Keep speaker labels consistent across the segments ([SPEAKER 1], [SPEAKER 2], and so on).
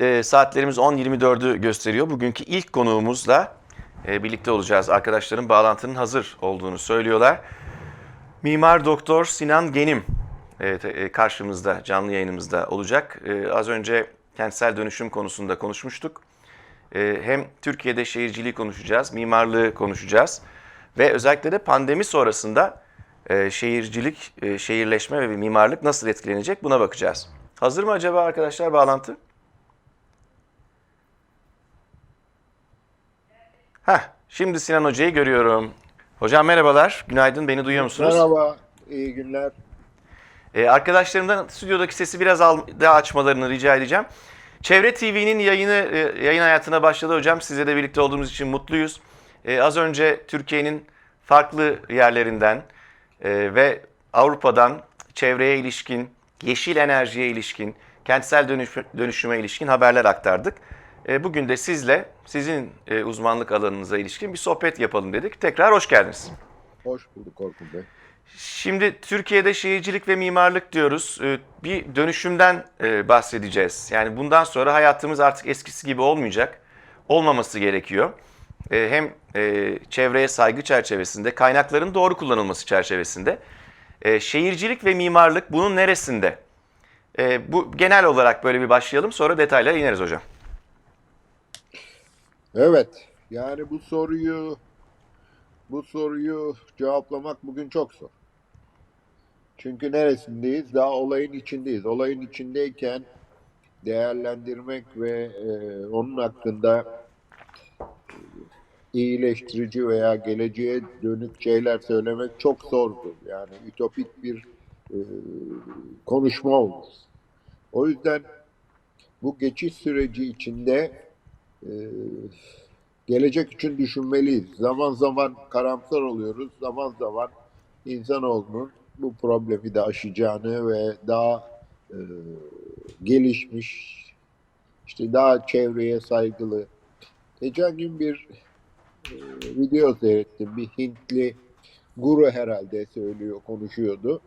[SPEAKER 1] E, saatlerimiz 10.24'ü gösteriyor. Bugünkü ilk konuğumuzla e, birlikte olacağız. Arkadaşlarım bağlantının hazır olduğunu söylüyorlar. Mimar Doktor Sinan Genim evet, e, karşımızda, canlı yayınımızda olacak. E, az önce kentsel dönüşüm konusunda konuşmuştuk. E, hem Türkiye'de şehirciliği konuşacağız, mimarlığı konuşacağız. Ve özellikle de pandemi sonrasında e, şehircilik, e, şehirleşme ve mimarlık nasıl etkilenecek buna bakacağız. Hazır mı acaba arkadaşlar bağlantı? Heh, şimdi Sinan Hoca'yı görüyorum. Hocam merhabalar, günaydın, beni duyuyor musunuz?
[SPEAKER 2] Merhaba, iyi günler.
[SPEAKER 1] Ee, arkadaşlarımdan stüdyodaki sesi biraz daha açmalarını rica edeceğim. Çevre TV'nin yayını e, yayın hayatına başladı hocam. Sizle de birlikte olduğumuz için mutluyuz. Ee, az önce Türkiye'nin farklı yerlerinden e, ve Avrupa'dan çevreye ilişkin, yeşil enerjiye ilişkin, kentsel dönüş- dönüşüme ilişkin haberler aktardık. E, bugün de sizle, sizin e, uzmanlık alanınıza ilişkin bir sohbet yapalım dedik. Tekrar hoş geldiniz.
[SPEAKER 2] Hoş bulduk Orkun Bey.
[SPEAKER 1] Şimdi Türkiye'de şehircilik ve mimarlık diyoruz. Ee, Bir dönüşümden e, bahsedeceğiz. Yani bundan sonra hayatımız artık eskisi gibi olmayacak. Olmaması gerekiyor. Hem e, çevreye saygı çerçevesinde, kaynakların doğru kullanılması çerçevesinde. Şehircilik ve mimarlık bunun neresinde? Bu genel olarak böyle bir başlayalım sonra detaylara ineriz hocam.
[SPEAKER 2] Evet, yani bu soruyu bu soruyu cevaplamak bugün çok zor. Çünkü neresindeyiz? Daha olayın içindeyiz. Olayın içindeyken değerlendirmek ve e, onun hakkında iyileştirici veya geleceğe dönük şeyler söylemek çok zordur. Yani ütopik bir e, konuşma olur. O yüzden bu geçiş süreci içinde e, gelecek için düşünmeliyiz. Zaman zaman karamsar oluyoruz, zaman zaman insanoğlunun bu problemi de aşacağını ve daha e, gelişmiş, işte daha çevreye saygılı. Geçen gün bir e, video seyrettim. Bir Hintli guru herhalde söylüyor, konuşuyordu.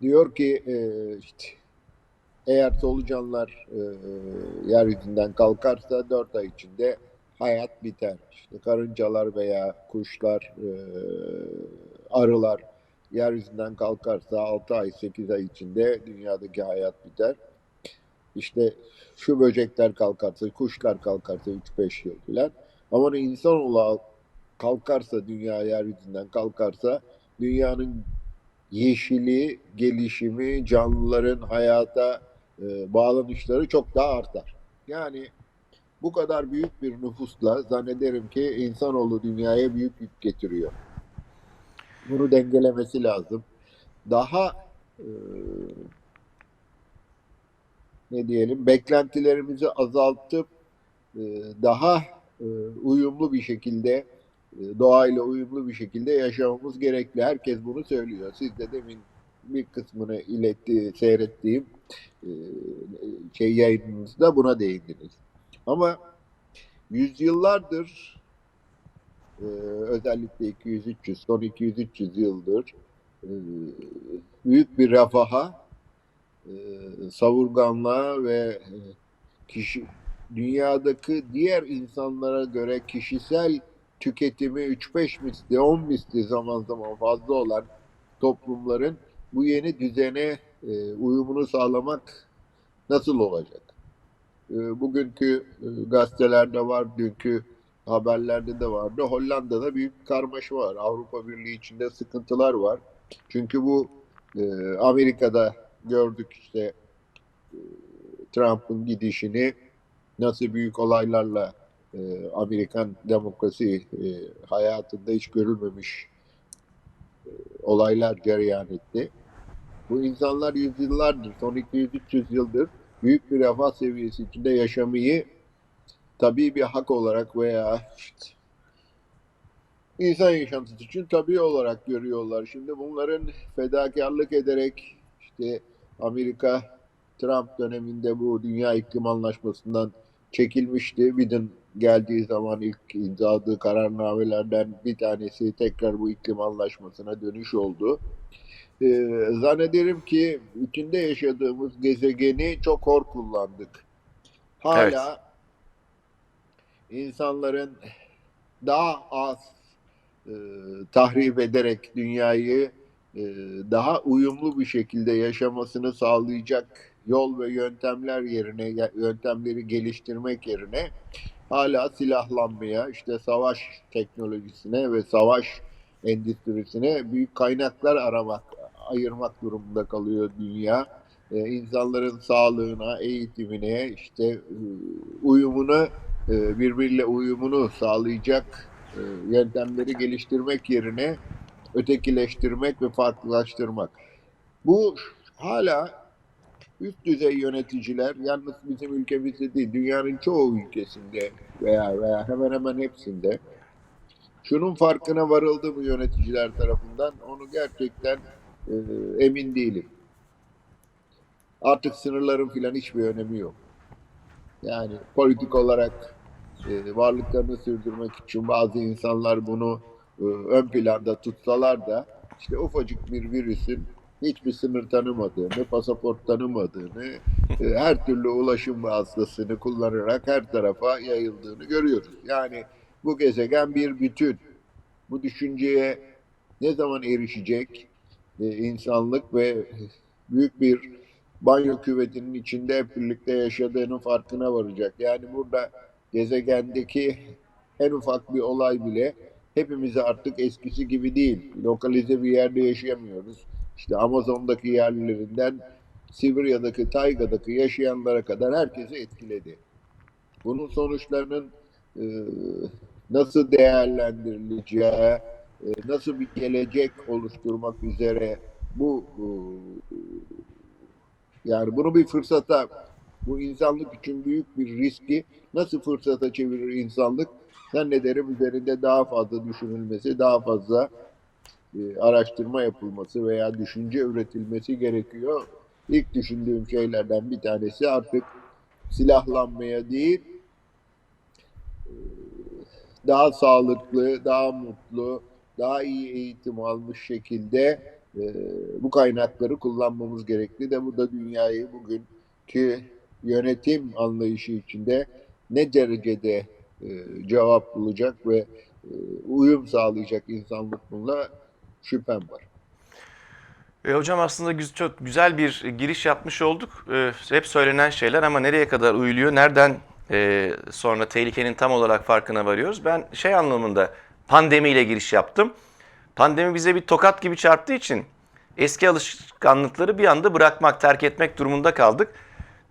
[SPEAKER 2] Diyor ki e, işte eğer solucanlar e, yeryüzünden kalkarsa 4 ay içinde hayat biter. İşte karıncalar veya kuşlar, e, arılar yeryüzünden kalkarsa 6 ay 8 ay içinde dünyadaki hayat biter. İşte şu böcekler kalkarsa, kuşlar kalkarsa 3-5 yıl filan. Ama insanoğlu kalkarsa, dünya yeryüzünden kalkarsa dünyanın yeşili, gelişimi, canlıların hayata e, bağlanışları çok daha artar. Yani bu kadar büyük bir nüfusla zannederim ki insanoğlu dünyaya büyük yük getiriyor. Bunu dengelemesi lazım. Daha e, ne diyelim beklentilerimizi azaltıp e, daha e, uyumlu bir şekilde e, doğayla uyumlu bir şekilde yaşamamız gerekli. Herkes bunu söylüyor. Siz de demin bir kısmını iletti, seyrettiğim şey yayınınızda buna değindiniz. Ama yüzyıllardır e, özellikle 200-300, son 200-300 yıldır e, büyük bir refaha, e, savurganlığa ve e, kişi dünyadaki diğer insanlara göre kişisel tüketimi 3-5 misli, 10 misli zaman zaman fazla olan toplumların bu yeni düzene e, uyumunu sağlamak nasıl olacak? E, bugünkü e, gazetelerde var, dünkü haberlerde de vardı. Hollanda'da büyük karmaşa var. Avrupa Birliği içinde sıkıntılar var. Çünkü bu e, Amerika'da gördük işte e, Trump'ın gidişini nasıl büyük olaylarla e, Amerikan demokrasi e, hayatında hiç görülmemiş e, olaylar cereyan etti. Bu insanlar yüzyıllardır, son 200-300 yıldır büyük bir refah seviyesi içinde yaşamayı tabii bir hak olarak veya işte insan yaşantısı için tabii olarak görüyorlar. Şimdi bunların fedakarlık ederek işte Amerika Trump döneminde bu Dünya İklim Anlaşması'ndan çekilmişti. Biden geldiği zaman ilk imzaladığı kararnamelerden bir tanesi tekrar bu iklim anlaşmasına dönüş oldu. E, zannederim ki içinde yaşadığımız gezegeni çok hor kullandık. Hala insanların daha az e, tahrip ederek dünyayı e, daha uyumlu bir şekilde yaşamasını sağlayacak yol ve yöntemler yerine yöntemleri geliştirmek yerine hala silahlanmaya, işte savaş teknolojisine ve savaş endüstrisine büyük kaynaklar aramak, ayırmak durumunda kalıyor dünya. Ee, insanların sağlığına, eğitimine, işte e, uyumunu, e, birbiriyle uyumunu sağlayacak e, yöntemleri geliştirmek yerine ötekileştirmek ve farklılaştırmak. Bu hala üst düzey yöneticiler, yalnız bizim ülkemizde değil, dünyanın çoğu ülkesinde veya veya hemen hemen hepsinde şunun farkına varıldı mı yöneticiler tarafından onu gerçekten e, emin değilim. Artık sınırların filan hiçbir önemi yok. Yani politik olarak e, varlıklarını sürdürmek için bazı insanlar bunu e, ön planda tutsalar da işte ufacık bir virüsün hiçbir sınır tanımadığını, pasaport tanımadığını, e, her türlü ulaşım vasıtasını kullanarak her tarafa yayıldığını görüyoruz. Yani bu gezegen bir bütün. Bu düşünceye ne zaman erişecek e, insanlık ve büyük bir banyo küvetinin içinde hep birlikte yaşadığının farkına varacak. Yani burada gezegendeki en ufak bir olay bile hepimize artık eskisi gibi değil. Lokalize bir yerde yaşayamıyoruz. İşte Amazon'daki yerlilerinden Sibirya'daki, Tayga'daki yaşayanlara kadar herkesi etkiledi. Bunun sonuçlarının e, nasıl değerlendirileceği, nasıl bir gelecek oluşturmak üzere bu e, yani bunu bir fırsata, bu insanlık için büyük bir riski nasıl fırsata çevirir insanlık? Zannederim üzerinde daha fazla düşünülmesi, daha fazla e, araştırma yapılması veya düşünce üretilmesi gerekiyor. İlk düşündüğüm şeylerden bir tanesi artık silahlanmaya değil, e, daha sağlıklı, daha mutlu, daha iyi eğitim almış şekilde e, bu kaynakları kullanmamız gerekli de bu da dünyayı bugünkü yönetim anlayışı içinde ne derecede e, cevap bulacak ve e, uyum sağlayacak insanlık bununla şüphem var.
[SPEAKER 1] E, hocam aslında çok güzel bir giriş yapmış olduk. E, hep söylenen şeyler ama nereye kadar uyuluyor, nereden e, sonra tehlikenin tam olarak farkına varıyoruz. Ben şey anlamında pandemiyle giriş yaptım. Pandemi bize bir tokat gibi çarptığı için eski alışkanlıkları bir anda bırakmak, terk etmek durumunda kaldık.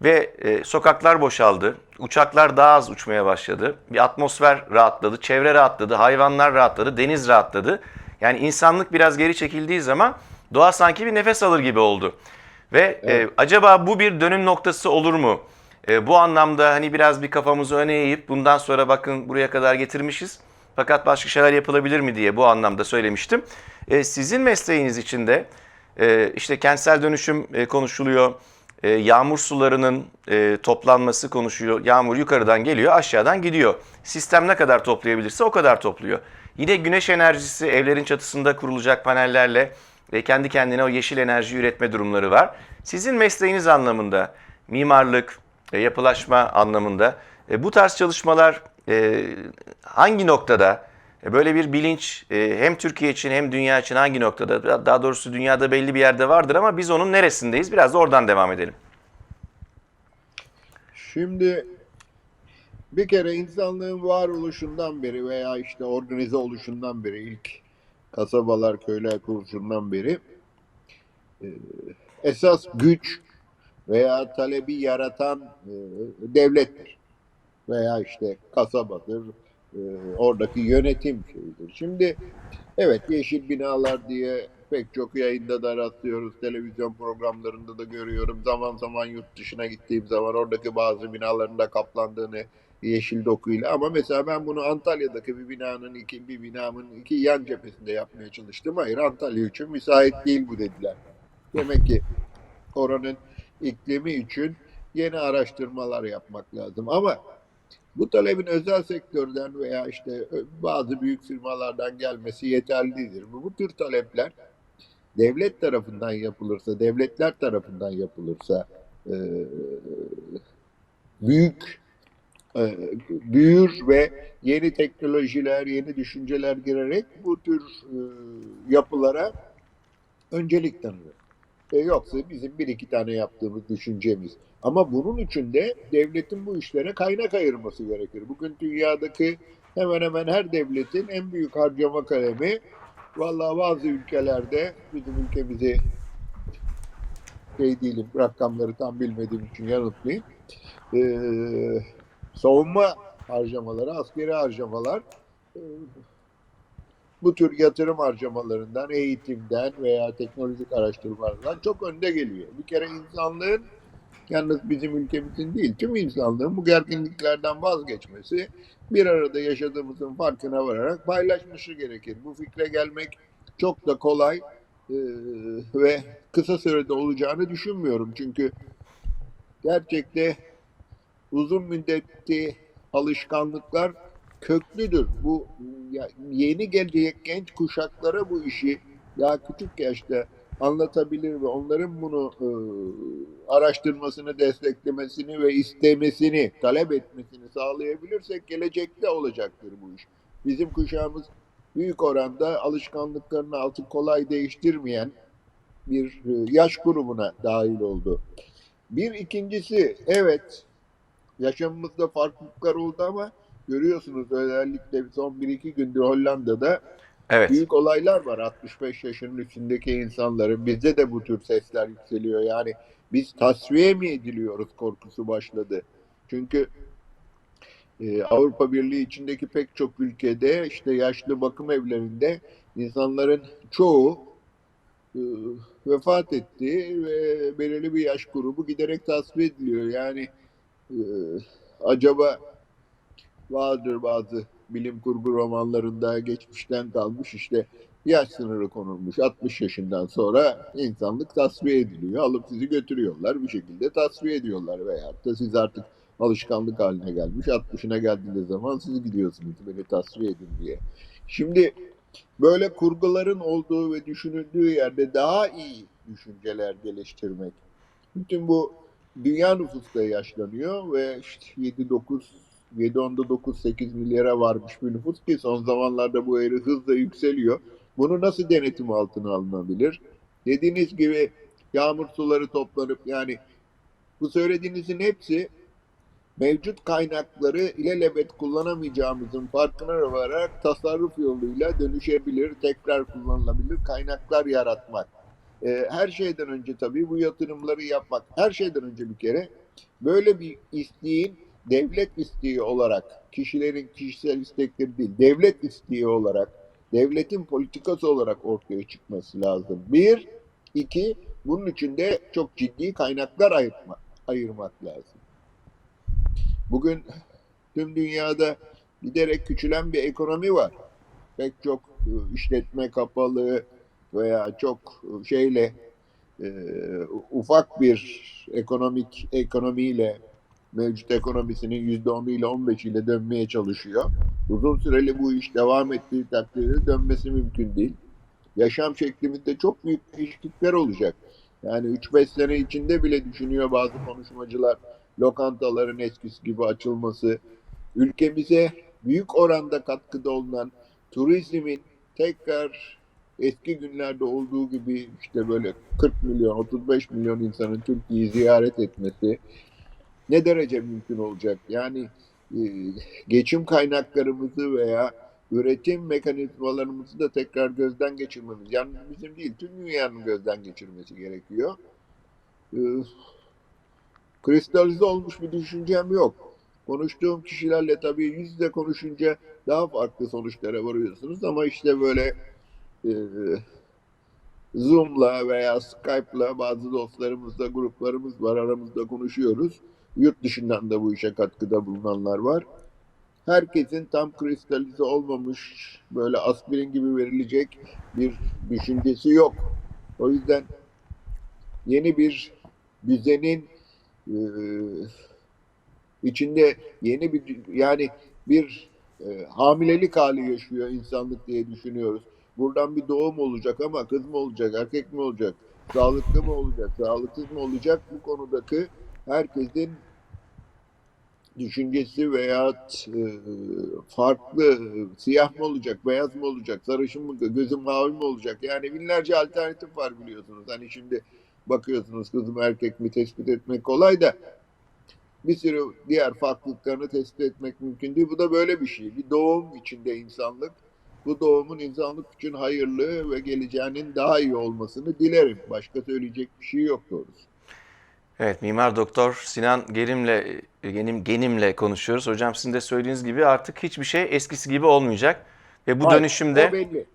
[SPEAKER 1] Ve e, sokaklar boşaldı, uçaklar daha az uçmaya başladı, bir atmosfer rahatladı, çevre rahatladı, hayvanlar rahatladı, deniz rahatladı. Yani insanlık biraz geri çekildiği zaman doğa sanki bir nefes alır gibi oldu. Ve
[SPEAKER 2] Evet.
[SPEAKER 1] e, acaba bu bir dönüm noktası olur mu? E, bu anlamda hani biraz bir kafamızı öne eğip bundan sonra bakın buraya kadar getirmişiz. Fakat başka şeyler yapılabilir mi diye bu anlamda söylemiştim. E, sizin mesleğiniz içinde e, işte kentsel dönüşüm e, konuşuluyor. E, yağmur sularının e, toplanması konuşuyor. Yağmur yukarıdan geliyor, aşağıdan gidiyor. Sistem ne kadar toplayabilirse o kadar topluyor. Yine güneş enerjisi evlerin çatısında kurulacak panellerle ve kendi kendine o yeşil enerji üretme durumları var. Sizin mesleğiniz anlamında, mimarlık, e, yapılaşma anlamında e, bu tarz çalışmalar e, hangi noktada e, böyle bir bilinç e, hem Türkiye için hem dünya için hangi noktada? Daha doğrusu dünyada belli bir yerde vardır ama biz onun neresindeyiz? Biraz da oradan devam edelim.
[SPEAKER 2] Şimdi bir kere insanlığın varoluşundan beri veya işte organize oluşundan beri ilk kasabalar, köyler kuruluşundan beri e, esas güç veya talebi yaratan e, devlettir. Veya işte kasabadır, e, oradaki yönetim şeyidir. Şimdi evet yeşil binalar diye pek çok yayında da rastlıyoruz. Televizyon programlarında da görüyorum. Zaman zaman yurt dışına gittiğim zaman oradaki bazı binaların da kaplandığını yeşil dokuyla. Ama mesela ben bunu Antalya'daki bir binanın iki bir binamın iki yan cephesinde yapmaya çalıştım. Hayır Antalya için müsait değil bu dediler. Demek ki oranın iklimi için yeni araştırmalar yapmak lazım. Ama bu talebin özel sektörden veya işte bazı büyük firmalardan gelmesi yeterli değildir. Bu, bu tür talepler devlet tarafından yapılırsa, devletler tarafından yapılırsa e, büyük e, büyür ve yeni teknolojiler, yeni düşünceler girerek bu tür e, yapılara öncelik tanıyor. E, yoksa bizim bir iki tane yaptığımız düşüncemiz. Ama bunun için de devletin bu işlere kaynak ayırması gerekir. Bugün dünyadaki hemen hemen her devletin en büyük harcama kalemi vallahi bazı ülkelerde bizim ülkemizi şey değilim rakamları tam bilmediğim için yanıtlayayım. Ee, savunma harcamaları, askeri harcamalar bu tür yatırım harcamalarından, eğitimden veya teknolojik araştırmalardan çok önde geliyor. Bir kere insanlığın yalnız bizim ülkemizin değil, tüm insanlığın bu gerginliklerden vazgeçmesi, bir arada yaşadığımızın farkına vararak paylaşması gerekir. Bu fikre gelmek çok da kolay e, ve kısa sürede olacağını düşünmüyorum. Çünkü gerçekte uzun müddetli alışkanlıklar köklüdür. Bu yeni gelecek genç kuşaklara bu işi daha küçük yaşta anlatabilir ve onların bunu e, araştırmasını, desteklemesini ve istemesini, talep etmesini sağlayabilirsek gelecekte olacaktır bu iş. Bizim kuşağımız büyük oranda alışkanlıklarını artık kolay değiştirmeyen bir e, yaş grubuna dahil oldu. Bir ikincisi evet yaşamımızda farklılıklar oldu ama görüyorsunuz özellikle son 1-2 gündür Hollanda'da
[SPEAKER 1] Evet.
[SPEAKER 2] büyük olaylar var 65 yaşının üstündeki insanların. Bizde de bu tür sesler yükseliyor. Yani biz tasfiye mi ediliyoruz korkusu başladı. Çünkü e, Avrupa Birliği içindeki pek çok ülkede işte yaşlı bakım evlerinde insanların çoğu e, vefat etti ve belirli bir yaş grubu giderek tasfiye ediliyor. Yani e, acaba vardır bazı bilim kurgu romanlarında geçmişten kalmış işte yaş sınırı konulmuş 60 yaşından sonra insanlık tasfiye ediliyor. Alıp sizi götürüyorlar bir şekilde tasfiye ediyorlar veyahut da siz artık alışkanlık haline gelmiş 60'ına geldiğiniz zaman siz gidiyorsunuz beni tasfiye edin diye. Şimdi böyle kurguların olduğu ve düşünüldüğü yerde daha iyi düşünceler geliştirmek. Bütün bu dünya nüfusu da yaşlanıyor ve işte 7-9 7 9 8 milyara varmış bir nüfus ki son zamanlarda bu eğri hızla yükseliyor. Bunu nasıl denetim altına alınabilir? Dediğiniz gibi yağmur suları toplanıp yani bu söylediğinizin hepsi mevcut kaynakları ilelebet kullanamayacağımızın farkına vararak tasarruf yoluyla dönüşebilir, tekrar kullanılabilir kaynaklar yaratmak. Ee, her şeyden önce tabii bu yatırımları yapmak. Her şeyden önce bir kere böyle bir isteğin devlet isteği olarak, kişilerin kişisel istekleri değil, devlet isteği olarak, devletin politikası olarak ortaya çıkması lazım. Bir, iki, bunun için de çok ciddi kaynaklar ayırmak, ayırmak lazım. Bugün tüm dünyada giderek küçülen bir ekonomi var. Pek çok e, işletme kapalı veya çok şeyle e, ufak bir ekonomik ekonomiyle mevcut ekonomisinin yüzde onu ile on ile dönmeye çalışıyor. Uzun süreli bu iş devam ettiği takdirde dönmesi mümkün değil. Yaşam şeklimizde çok büyük değişiklikler olacak. Yani 3-5 sene içinde bile düşünüyor bazı konuşmacılar lokantaların eskisi gibi açılması, ülkemize büyük oranda katkıda olunan turizmin tekrar eski günlerde olduğu gibi işte böyle 40 milyon, 35 milyon insanın Türkiye'yi ziyaret etmesi, ne derece mümkün olacak? Yani e, geçim kaynaklarımızı veya üretim mekanizmalarımızı da tekrar gözden geçirmemiz. Yani bizim değil, tüm dünyanın gözden geçirmesi gerekiyor. E, kristalize olmuş bir düşüncem yok. Konuştuğum kişilerle tabii yüz yüze konuşunca daha farklı sonuçlara varıyorsunuz ama işte böyle e, Zoom'la veya Skype'la bazı dostlarımızla, gruplarımız var, aramızda konuşuyoruz. Yurt dışından da bu işe katkıda bulunanlar var. Herkesin tam kristalize olmamış, böyle aspirin gibi verilecek bir düşüncesi yok. O yüzden yeni bir düzenin e, içinde yeni bir yani bir e, hamilelik hali yaşıyor insanlık diye düşünüyoruz. buradan bir doğum olacak ama kız mı olacak, erkek mi olacak, sağlıklı mı olacak, sağlıksız mı olacak bu konudaki herkesin düşüncesi veya e, farklı siyah mı olacak, beyaz mı olacak, sarışın mı, gözüm mavi mi olacak? Yani binlerce alternatif var biliyorsunuz. Hani şimdi bakıyorsunuz kız mı erkek mi tespit etmek kolay da bir sürü diğer farklılıklarını tespit etmek mümkün değil. Bu da böyle bir şey. Bir doğum içinde insanlık. Bu doğumun insanlık için hayırlı ve geleceğinin daha iyi olmasını dilerim. Başka söyleyecek bir şey yok doğrusu.
[SPEAKER 1] Evet, Mimar Doktor Sinan Gerim'le Genim Genim'le konuşuyoruz. Hocam sizin de söylediğiniz gibi artık hiçbir şey eskisi gibi olmayacak ve bu
[SPEAKER 2] Hayır,
[SPEAKER 1] dönüşümde
[SPEAKER 2] belli.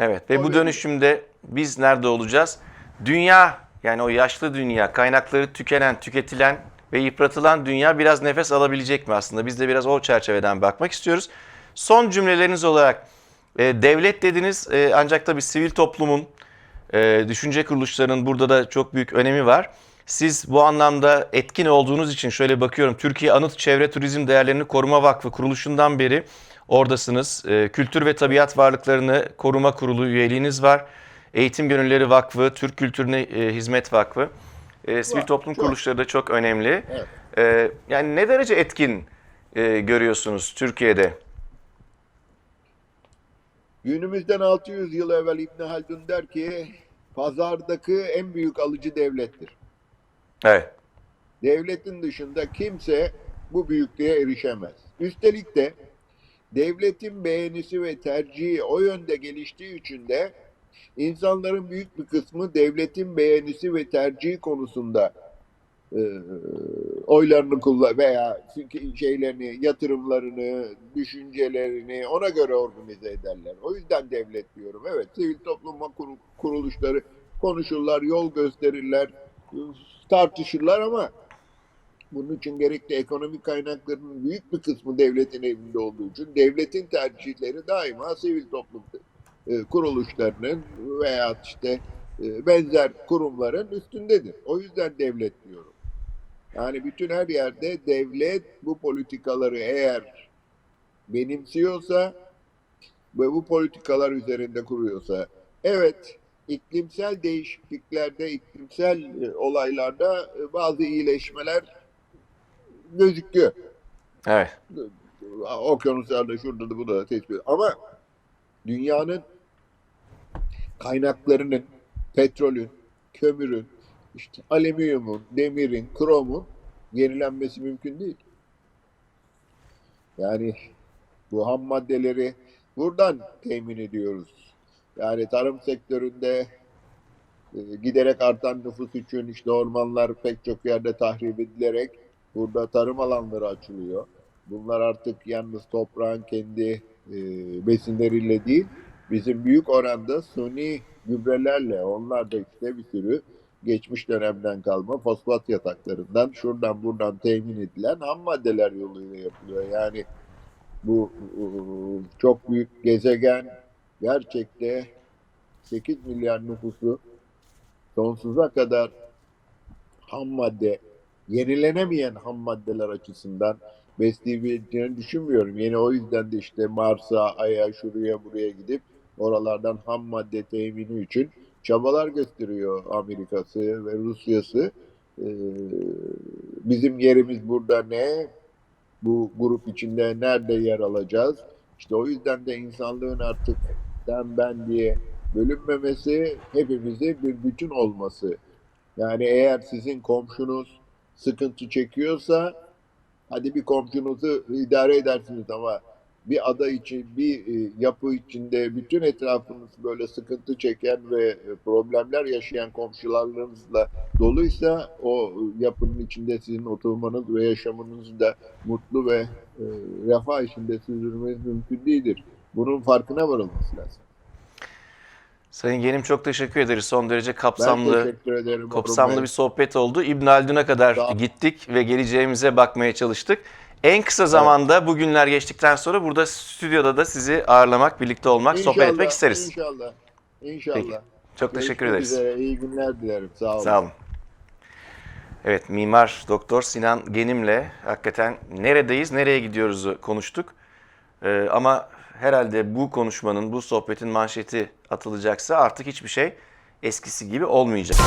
[SPEAKER 1] Evet ve
[SPEAKER 2] O
[SPEAKER 1] bu
[SPEAKER 2] belli.
[SPEAKER 1] dönüşümde biz nerede olacağız? Dünya yani o yaşlı dünya, kaynakları tükenen, tüketilen ve yıpratılan dünya biraz nefes alabilecek mi aslında? Biz de biraz o çerçeveden bakmak istiyoruz. Son cümleleriniz olarak e, devlet dediniz e, ancak tabii sivil toplumun, e, düşünce kuruluşlarının burada da çok büyük önemi var. Siz bu anlamda etkin olduğunuz için şöyle bakıyorum. Türkiye Anıt Çevre Turizm Değerlerini Koruma Vakfı kuruluşundan beri oradasınız. E, Kültür ve Tabiat Varlıklarını Koruma Kurulu üyeliğiniz var. Eğitim Gönülleri Vakfı, Türk Kültürüne e, Hizmet Vakfı. E, sivil toplum
[SPEAKER 2] çok.
[SPEAKER 1] kuruluşları da çok önemli.
[SPEAKER 2] Evet.
[SPEAKER 1] E, yani ne derece etkin e, görüyorsunuz Türkiye'de?
[SPEAKER 2] Günümüzden 600 yıl evvel İbn Haldun der ki pazardaki en büyük alıcı devlettir.
[SPEAKER 1] Evet.
[SPEAKER 2] Devletin dışında kimse bu büyüklüğe erişemez. Üstelik de devletin beğenisi ve tercihi o yönde geliştiği için de insanların büyük bir kısmı devletin beğenisi ve tercihi konusunda e, oylarını kullan veya şeylerini, yatırımlarını, düşüncelerini ona göre organize ederler. O yüzden devlet diyorum. Evet, sivil toplum kur- kuruluşları konuşurlar, yol gösterirler, tartışırlar ama bunun için gerekli ekonomik kaynakların büyük bir kısmı devletin elinde olduğu için devletin tercihleri daima sivil toplum e, kuruluşlarının veya işte e, benzer kurumların üstündedir. O yüzden devlet diyorum. Yani bütün her yerde devlet bu politikaları eğer benimsiyorsa ve bu politikalar üzerinde kuruyorsa evet iklimsel değişikliklerde, iklimsel e, olaylarda e, bazı iyileşmeler gözüküyor.
[SPEAKER 1] Evet.
[SPEAKER 2] Okyanuslarda şurada da bu da tespit. Ama dünyanın kaynaklarının, petrolün, kömürün, işte alüminyumun, demirin, kromun yenilenmesi mümkün değil. Yani bu ham maddeleri buradan temin ediyoruz. Yani tarım sektöründe e, giderek artan nüfus için işte ormanlar pek çok yerde tahrip edilerek burada tarım alanları açılıyor. Bunlar artık yalnız toprağın kendi e, besinleriyle değil, bizim büyük oranda suni gübrelerle, onlar da işte bir sürü geçmiş dönemden kalma fosfat yataklarından şuradan buradan temin edilen ham maddeler yoluyla yapılıyor. Yani bu e, çok büyük gezegen gerçekte 8 milyar nüfusu sonsuza kadar ham madde, yenilenemeyen ham maddeler açısından besleyebileceğini düşünmüyorum. Yine o yüzden de işte Mars'a, Ay'a, şuraya buraya gidip oralardan ham madde temini için çabalar gösteriyor Amerika'sı ve Rusya'sı. Ee, bizim yerimiz burada ne? Bu grup içinde nerede yer alacağız? İşte o yüzden de insanlığın artık sen ben diye bölünmemesi, hepimizi bir bütün olması. Yani eğer sizin komşunuz sıkıntı çekiyorsa hadi bir komşunuzu idare edersiniz ama bir ada için, bir e, yapı içinde bütün etrafınız böyle sıkıntı çeken ve problemler yaşayan komşularınızla doluysa o yapının içinde sizin oturmanız ve yaşamınız da mutlu ve e, refah içinde sürdürmeniz mümkün değildir. Bunun farkına varılması lazım.
[SPEAKER 1] Sayın Genim çok teşekkür ederiz. Son derece kapsamlı
[SPEAKER 2] teşekkür ederim.
[SPEAKER 1] Kapsamlı bir sohbet oldu. İbn Haldun'a kadar
[SPEAKER 2] ol.
[SPEAKER 1] gittik ve geleceğimize bakmaya çalıştık. En kısa zamanda bugünler geçtikten sonra burada stüdyoda da sizi ağırlamak, birlikte olmak, sohbet
[SPEAKER 2] İnşallah,
[SPEAKER 1] etmek isteriz.
[SPEAKER 2] İnşallah. İnşallah.
[SPEAKER 1] Peki. Çok teşekkür
[SPEAKER 2] Görüşmek
[SPEAKER 1] ederiz.
[SPEAKER 2] üzere. İyi günler dilerim. Sağ olun.
[SPEAKER 1] Sağ olun. Evet, Mimar Doktor Sinan Genim'le hakikaten neredeyiz, nereye gidiyoruz'u konuştuk. Ee, ama herhalde bu konuşmanın, bu sohbetin manşeti atılacaksa artık hiçbir şey eskisi gibi olmayacak.